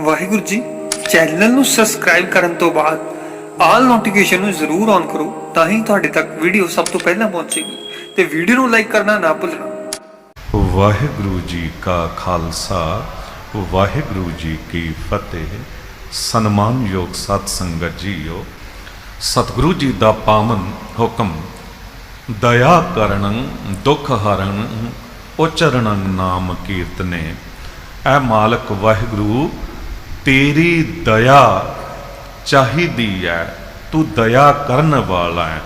Waheguru ji channel ਨੂੰ subscribe ਕਰਨ ਤੋਂ ਬਾਅਦ ਆਲ ਨੋਟੀਫਿਕੇਸ਼ਨ ਨੂੰ ਜ਼ਰੂਰ ਔਨ ਕਰੋ ਤਾਂ ਹੀ ਤੁਹਾਡੇ ਤੱਕ ਵੀਡੀਓ ਸਭ ਤੋਂ ਪਹਿਲਾਂ ਪਹੁੰਚੇਗੀ ਤੇ ਵੀਡੀਓ ਨੂੰ ਲਾਈਕ ਕਰਨਾ ਨਾ ਭੁੱਲਣਾ। ਵਾਹਿਗੁਰੂ ਜੀ ਕਾ ਖਾਲਸਾ, ਵਾਹਿਗੁਰੂ ਜੀ ਕੀ ਫਤਿਹ। ਸਨਮਾਨਯੋਗ ਸਤ ਸੰਗਤ ਜੀਓ, ਸਤਿਗੁਰੂ ਜੀ ਦਾ ਪਾਵਨ ਹੁਕਮ, ਦਇਆ ਕਰਨੰ, ਦੁਖ ਹਰਣ ਉਚਰਣੰ ਨਾਮ ਕੀਰਤਨੇ। ਐ ਮਾਲਕ ਵਾਹਿਗੁਰੂ ਤੇਰੀ ਦਇਆ ਚਾਹੀਦੀ ਹੈ ਤੂੰ ਦਇਆ ਕਰਨ ਵਾਲਾ ਹੈ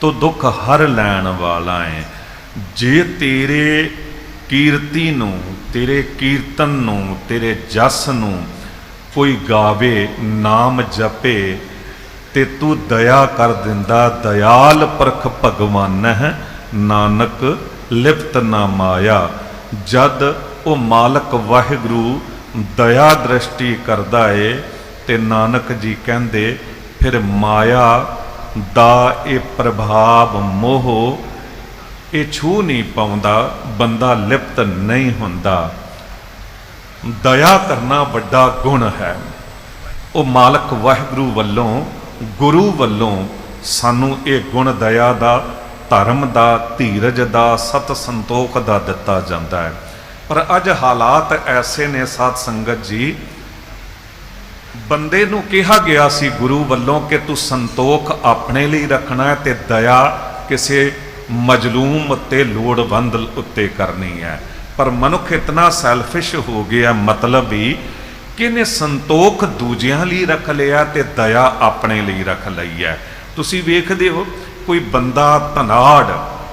ਤੂੰ ਦੁੱਖ ਹਰ ਲੈਣ ਵਾਲਾ ਹੈ ਜੇ ਤੇਰੇ ਕੀਰਤੀ ਨੂੰ, ਤੇਰੇ ਕੀਰਤਨ ਨੂੰ, ਤੇਰੇ ਜਸ ਨੂੰ ਕੋਈ ਗਾਵੇ, ਨਾਮ ਜਪੇ, ਤੇ ਤੂੰ ਦਇਆ ਕਰ ਦਿੰਦਾ, ਦਇਆਲ ਪਰਖ ਭਗਵਾਨ ਹੈ, ਨਾਨਕ ਲਿਪਤ ਨਾ ਮਾਇਆ। ਜਦ ਉਹ ਮਾਲਕ ਵਾਹਿਗੁਰੂ ਦਇਆ ਦ੍ਰਿਸ਼ਟੀ ਕਰਦਾ ਏ ਤੇ ਨਾਨਕ ਜੀ ਕਹਿੰਦੇ, ਫਿਰ ਮਾਇਆ ਦਾ ਇਹ ਪ੍ਰਭਾਵ ਮੋਹ, ਇਹ ਛੂ ਨਹੀਂ ਪਾਉਂਦਾ, ਬੰਦਾ ਲਿਪਤ ਨਹੀਂ ਹੁੰਦਾ। ਦਇਆ ਕਰਨਾ ਵੱਡਾ ਗੁਣ ਹੈ। ਉਹ ਮਾਲਕ ਵਾਹਿਗੁਰੂ ਵੱਲੋਂ, ਗੁਰੂ ਵੱਲੋਂ ਸਾਨੂੰ ਇਹ ਗੁਣ ਦਇਆ ਦਾ, ਧਰਮ ਦਾ, ਧੀਰਜ ਦਾ, ਸਤ ਸੰਤੋਖ ਦਾ ਦਿੱਤਾ ਜਾਂਦਾ ਹੈ। ਪਰ ਅੱਜ ਹਾਲਾਤ ਐਸੇ ਨੇ ਸਾਧ ਸੰਗਤ ਜੀ, ਬੰਦੇ ਨੂੰ ਕਿਹਾ ਗਿਆ ਸੀ ਗੁਰੂ ਵੱਲੋਂ ਕਿ ਤੂੰ ਸੰਤੋਖ ਆਪਣੇ ਲਈ ਰੱਖਣਾ ਹੈ ਤੇ ਦਇਆ ਕਿਸੇ ਮਜਲੂਮ ਉੱਤੇ ਲੋੜਵੰਦ ਉੱਤੇ ਕਰਨੀ ਹੈ। ਪਰ ਮਨੁੱਖ ਇਤਨਾ ਸੈਲਫਿਸ਼ ਹੋ ਗਿਆ, ਮਤਲਬ ਹੀ ਕਿ ਇਹਨੇ ਸੰਤੋਖ ਦੂਜਿਆਂ ਲਈ ਰੱਖ ਲਿਆ ਤੇ ਦਇਆ ਆਪਣੇ ਲਈ ਰੱਖ ਲਈ ਹੈ। ਤੁਸੀਂ ਵੇਖਦੇ ਹੋ, ਕੋਈ ਬੰਦਾ ਧਨਾੜ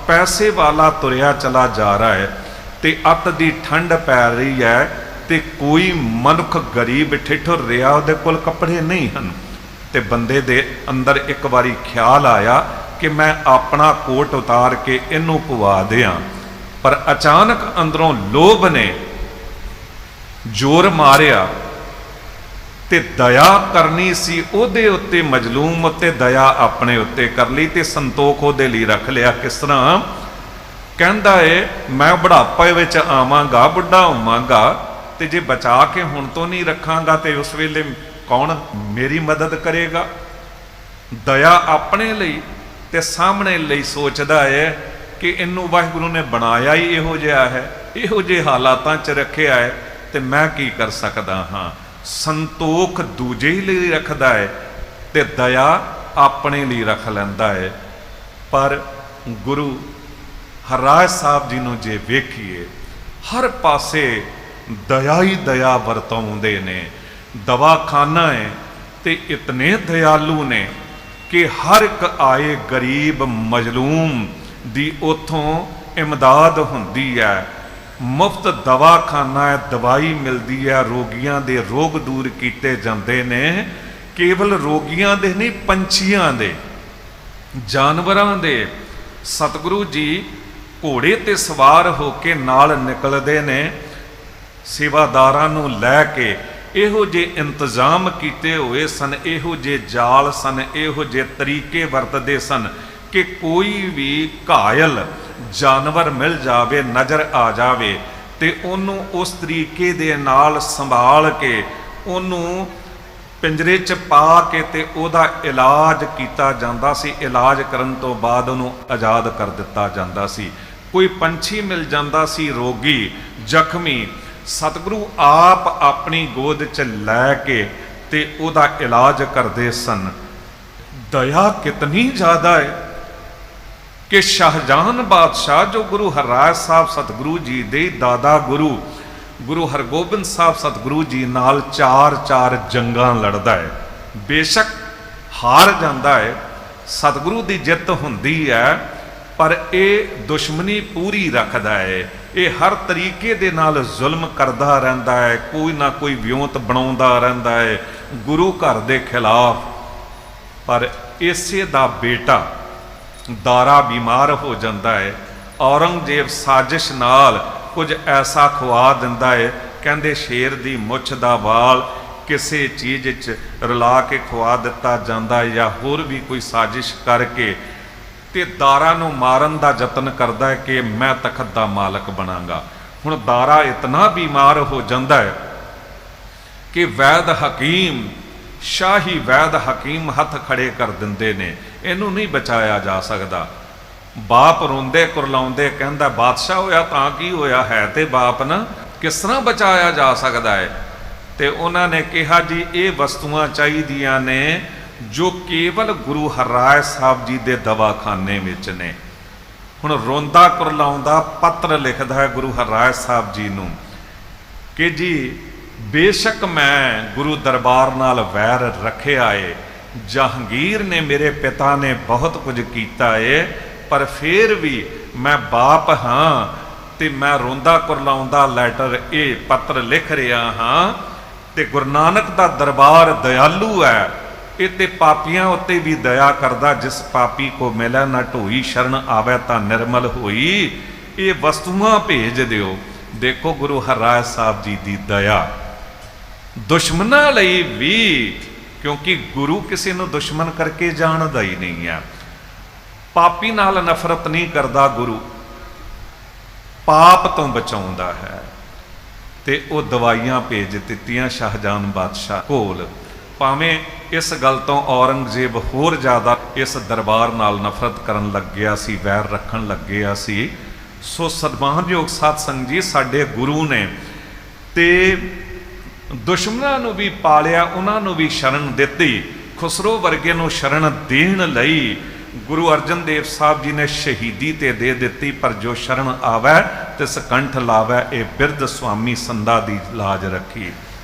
ਪੈਸੇ ਵਾਲਾ ਤੁਰਿਆ ਚਲਾ ਜਾ ਰਿਹਾ ਹੈ ਤੇ ਅੱਤ ਦੀ ਠੰਡ ਪੈ ਰਹੀ ਹੈ ਤੇ ਕੋਈ ਮਨੁੱਖ ਗਰੀਬ ਠਿਠੁਰ ਰਿਹਾ ਉਹਦੇ ਕੋਲ ਕੱਪੜੇ ਨਹੀਂ ਹਨ। ਤੇ ਬੰਦੇ ਦੇ ਅੰਦਰ ਇੱਕ ਵਾਰੀ ਖਿਆਲ ਆਇਆ ਕਿ ਮੈਂ ਆਪਣਾ ਕੋਟ ਉਤਾਰ ਕੇ ਇਹਨੂੰ ਪਵਾ ਦਿਆਂ। ਪਰ ਅਚਾਨਕ ਅੰਦਰੋਂ ਲੋਭ ਨੇ ਜ਼ੋਰ ਮਾਰਿਆ ਤੇ ਦਇਆ ਕਰਨੀ ਸੀ ਉਹਦੇ ਉੱਤੇ ਮਜਲੂਮ ਉੱਤੇ ਦਇਆ ਆਪਣੇ ਉੱਤੇ ਕਰ ਲਈ ਤੇ ਸੰਤੋਖ ਉਹਦੇ ਲਈ ਰੱਖ ਲਿਆ। ਕਿਸ ਤਰ੍ਹਾਂ? ਕਹਿੰਦਾ ਏ, ਮੈਂ ਬੁਢਾਪੇ ਵਿੱਚ ਆਵਾਂਗਾ, ਬੁੱਢਾ ਹੋਵਾਂਗਾ ਤੇ ਜੇ ਬਚਾ ਕੇ ਹੁਣ ਤੋਂ ਨਹੀਂ ਰੱਖਾਂਗਾ ਤੇ ਉਸ ਵੇਲੇ ਕੌਣ ਮੇਰੀ ਮਦਦ ਕਰੇਗਾ? ਦਇਆ ਆਪਣੇ ਲਈ ਤੇ ਸਾਹਮਣੇ ਲਈ ਸੋਚਦਾ ਹੈ ਕਿ ਇਹਨੂੰ ਵਾਹਿਗੁਰੂ ਨੇ ਬਣਾਇਆ ਹੀ ਇਹੋ ਜਿਹਾ ਹੈ, ਇਹੋ ਜਿਹੇ ਹਾਲਾਤਾਂ 'ਚ ਰੱਖਿਆ ਹੈ ਤੇ ਮੈਂ ਕੀ ਕਰ ਸਕਦਾ ਹਾਂ? ਸੰਤੋਖ ਦੂਜੇ ਹੀ ਲਈ ਰੱਖਦਾ ਹੈ ਤੇ ਦਇਆ ਆਪਣੇ ਲਈ ਰੱਖ ਲੈਂਦਾ ਹੈ ਪਰ ਗੁਰੂ ਹਰਾਜ ਸਾਹਿਬ ਜੀ ਨੂੰ ਜੇ ਵੇਖੀਏ, ਹਰ ਪਾਸੇ ਦਇਆ ਹੀ ਦਇਆ ਵਰਤਾਉਂਦੇ ਨੇ, ਦਵਾਖਾਨਾ ਹੈ ਤੇ ਇਤਨੇ ਦਇਆਲੂ ਨੇ ਕਿ ਹਰ ਇੱਕ ਆਏ ਗਰੀਬ ਮਜਲੂਮ ਦੀ ਉਥੋਂ ਇਮਦਾਦ ਹੁੰਦੀ ਹੈ। ਮੁਫਤ ਦਵਾਖਾਨਾ ਹੈ, ਦਵਾਈ ਮਿਲਦੀ ਹੈ, ਰੋਗੀਆਂ ਦੇ ਰੋਗ ਦੂਰ ਕੀਤੇ ਜਾਂਦੇ ਨੇ, ਕੇਵਲ ਰੋਗੀਆਂ ਦੇ ਨਹੀਂ, ਪੰਛੀਆਂ ਦੇ, ਜਾਨਵਰਾਂ ਦੇ। ਸਤਿਗੁਰੂ ਜੀ ਘੋੜੇ ਤੇ ਸਵਾਰ ਹੋ ਕੇ ਨਾਲ ਨਿਕਲਦੇ ਨੇ, ਸੇਵਾਦਾਰਾਂ ਨੂੰ ਲੈ ਕੇ। ਇਹੋ ਜੇ ਇੰਤਜ਼ਾਮ ਕੀਤੇ ਹੋਏ ਸਨ, ਇਹੋ ਜੇ ਜਾਲ ਸਨ, ਇਹੋ ਜੇ ਤਰੀਕੇ ਵਰਤਦੇ ਸਨ ਕਿ ਕੋਈ ਵੀ ਘਾਇਲ ਜਾਨਵਰ ਮਿਲ ਜਾਵੇ, ਨਜ਼ਰ ਆ ਜਾਵੇ ਤੇ ਉਹਨੂੰ ਉਸ ਤਰੀਕੇ ਦੇ ਨਾਲ ਸੰਭਾਲ ਕੇ, ਉਹਨੂੰ ਪਿੰਜਰੇ 'ਚ ਪਾ ਕੇ ਤੇ ਉਹਦਾ ਇਲਾਜ ਕੀਤਾ ਜਾਂਦਾ ਸੀ। ਇਲਾਜ ਕਰਨ ਤੋਂ ਬਾਅਦ ਉਹਨੂੰ ਆਜ਼ਾਦ ਕਰ ਦਿੱਤਾ ਜਾਂਦਾ ਸੀ। ਕੋਈ ਪੰਛੀ ਮਿਲ ਜਾਂਦਾ ਸੀ ਰੋਗੀ, ਜ਼ਖਮੀ, ਸਤਿਗੁਰੂ ਆਪ ਆਪਣੀ ਗੋਦ 'ਚ ਲੈ ਕੇ ਤੇ ਉਹਦਾ ਇਲਾਜ ਕਰਦੇ ਸਨ। ਦਇਆ ਕਿਤਨੀ ਜ਼ਿਆਦਾ ਹੈ ਕਿ ਸ਼ਾਹਜਾਨ ਬਾਦਸ਼ਾਹ ਜੋ ਗੁਰੂ ਹਰਰਾਜ ਸਾਹਿਬ ਸਤਿਗੁਰੂ ਜੀ ਦੇ ਦਾਦਾ ਗੁਰੂ ਗੁਰੂ ਹਰਗੋਬਿੰਦ ਸਾਹਿਬ ਸਤਿਗੁਰੂ ਜੀ ਨਾਲ ਚਾਰ ਚਾਰ ਜੰਗਾਂ ਲੜਦਾ ਹੈ ਬੇਸ਼ੱਕ ਹਾਰ ਜਾਂਦਾ ਹੈ ਸਤਿਗੁਰੂ ਦੀ ਜਿੱਤ ਹੁੰਦੀ ਹੈ। ਪਰ ਇਹ ਦੁਸ਼ਮਣੀ ਪੂਰੀ ਰੱਖਦਾ ਹੈ ਇਹ ਹਰ ਤਰੀਕੇ ਦੇ ਨਾਲ ਜ਼ੁਲਮ ਕਰਦਾ ਰਹਿੰਦਾ ਹੈ ਕੋਈ ਨਾ ਕੋਈ ਵਿਉਂਤ ਬਣਾਉਂਦਾ ਰਹਿੰਦਾ ਹੈ ਗੁਰੂ ਘਰ ਦੇ ਖਿਲਾਫ। ਪਰ ਇਸੇ ਦਾ ਬੇਟਾ ਦਾਰਾ ਬਿਮਾਰ ਹੋ ਜਾਂਦਾ ਹੈ ਔਰੰਗਜ਼ੇਬ ਸਾਜ਼ਿਸ਼ ਨਾਲ ਕੁਝ ਐਸਾ ਖਵਾ ਦਿੰਦਾ ਹੈ ਕਹਿੰਦੇ ਸ਼ੇਰ ਦੀ ਮੁੱਛ ਦਾ ਵਾਲ ਕਿਸੇ ਚੀਜ਼ 'ਚ ਰਲਾ ਕੇ ਖਵਾ ਦਿੱਤਾ ਜਾਂਦਾ ਜਾਂ ਹੋਰ ਵੀ ਕੋਈ ਸਾਜ਼ਿਸ਼ ਕਰਕੇ ਤੇ ਦਾਰਾ ਨੂੰ ਮਾਰਨ ਦਾ ਯਤਨ ਕਰਦਾ ਹੈ ਕਿ ਮੈਂ ਤਖਤ ਦਾ ਮਾਲਕ ਬਣਾਂਗਾ। ਹੁਣ ਦਾਰਾ ਇਤਨਾ ਬਿਮਾਰ ਹੋ ਜਾਂਦਾ ਹੈ ਕਿ ਵੈਦ ਹਕੀਮ, ਸ਼ਾਹੀ ਵੈਦ ਹਕੀਮ ਹੱਥ ਖੜੇ ਕਰ ਦਿੰਦੇ ਨੇ। ਇਹਨੂੰ ਨਹੀਂ ਬਚਾਇਆ ਜਾ ਸਕਦਾ। ਬਾਪ ਰੋਂਦੇ, ਕੁਰਲਾਉਂਦੇ, ਕਹਿੰਦਾ, ਬਾਦਸ਼ਾਹ ਹੋਇਆ ਤਾਂ ਕੀ ਹੋਇਆ? ਹੈ ਤੇ ਬਾਪ ਨਾ। ਕਿਸ ਤਰ੍ਹਾਂ ਬਚਾਇਆ ਜਾ ਸਕਦਾ ਹੈ? ਤੇ ਉਹਨਾਂ ਨੇ ਕਿਹਾ, ਜੀ, ਇਹ ਵਸਤੂਆਂ ਚਾਹੀਦੀਆਂ ਨੇ ਜੋ ਕੇਵਲ ਗੁਰੂ ਹਰਰਾਏ ਸਾਹਿਬ ਜੀ ਦੇ ਦਵਾਖਾਨੇ ਵਿੱਚ ਨੇ। ਹੁਣ ਰੋਂਦਾ ਕੁਰਲਾਉਂਦਾ ਪੱਤਰ ਲਿਖਦਾ ਹੈ ਗੁਰੂ ਹਰਾਇ ਸਾਹਿਬ ਜੀ ਨੂੰ ਕਿ ਜੀ, ਬੇਸ਼ੱਕ ਮੈਂ ਗੁਰੂ ਦਰਬਾਰ ਨਾਲ ਵੈਰ ਰੱਖਿਆ ਏ, ਜਹਾਂਗੀਰ ਨੇ ਮੇਰੇ ਪਿਤਾ ਨੇ ਬਹੁਤ ਕੁਝ ਕੀਤਾ ਏ, ਪਰ ਫੇਰ ਵੀ ਮੈਂ ਬਾਪ ਹਾਂ ਤੇ ਮੈਂ ਰੋਂਦਾ ਕੁਰਲਾਉਂਦਾ ਲੈਟਰ ਇਹ ਪੱਤਰ ਲਿਖ ਰਿਹਾ ਹਾਂ ਤੇ ਗੁਰੂ ਨਾਨਕ ਦਾ ਦਰਬਾਰ ਦਇਆਲੂ ਹੈ। ਇਹ ਤੇ ਪਾਪੀਆਂ ਉੱਤੇ ਵੀ ਦਇਆ ਕਰਦਾ, ਜਿਸ ਪਾਪੀ ਕੋ ਮਿਲੈ ਨਾ ਢੋਈ, ਸ਼ਰਨ ਆਵੇ ਤਾਂ ਨਿਰਮਲ ਹੋਈ। ਇਹ ਵਸਤੂਆਂ ਭੇਜ ਦਿਓ। ਦੇਖੋ ਗੁਰੂ ਹਰਰਾਏ ਸਾਹਿਬ ਜੀ ਦੀ ਦਇਆ। ਦੁਸ਼ਮਣਾਂ ਲਈ ਵੀ, ਕਿਉਂਕਿ ਗੁਰੂ ਕਿਸੇ ਨੂੰ ਦੁਸ਼ਮਣ ਕਰਕੇ ਜਾਣਦਾ ਹੀ ਨਹੀਂ ਹੈ। ਪਾਪੀ ਨਾਲ ਨਫ਼ਰਤ ਨਹੀਂ ਕਰਦਾ ਗੁਰੂ। ਪਾਪ ਤੋਂ ਬਚਾਉਂਦਾ ਹੈ। ਤੇ ਉਹ ਦਵਾਈਆਂ ਭੇਜ ਦਿੱਤੀਆਂ ਸ਼ਾਹਜਾਨ ਬਾਦਸ਼ਾਹ ਕੋਲ। ਭਾਵੇਂ ਇਸ ਗੱਲ ਤੋਂ ਔਰੰਗਜ਼ੇਬ ਹੋਰ ਜ਼ਿਆਦਾ ਇਸ ਦਰਬਾਰ ਨਾਲ ਨਫ਼ਰਤ ਕਰਨ ਲੱਗਿਆ ਸੀ, ਵੈਰ ਰੱਖਣ ਲੱਗਿਆ ਸੀ, ਸੋ ਸਦਮਾਨਯੋਗ ਸਾਧ ਸੰਗਤ ਜੀ, ਸਾਡੇ ਗੁਰੂ ਨੇ ਤੇ ਦੁਸ਼ਮਣਾਂ ਨੂੰ ਵੀ ਪਾਲਿਆ, ਉਹਨਾਂ ਨੂੰ ਵੀ ਸ਼ਰਨ ਦਿੱਤੀ, ਖੁਸਰੋ ਵਰਗੇ ਨੂੰ ਸ਼ਰਨ ਦੇਣ ਲਈ ਗੁਰੂ ਅਰਜਨ ਦੇਵ ਸਾਹਿਬ ਜੀ ਨੇ ਸ਼ਹੀਦੀ ਤੇ ਦੇ ਦਿੱਤੀ, ਪਰ ਜੋ ਸ਼ਰਨ ਆਵੈ ਤੇ ਸਕੰਠ ਲਾਵੈ, ਇਹ ਬਿਰਧ ਸੁਆਮੀ ਸੰਧਾ ਦੀ ਲਾਜ ਰੱਖੀ।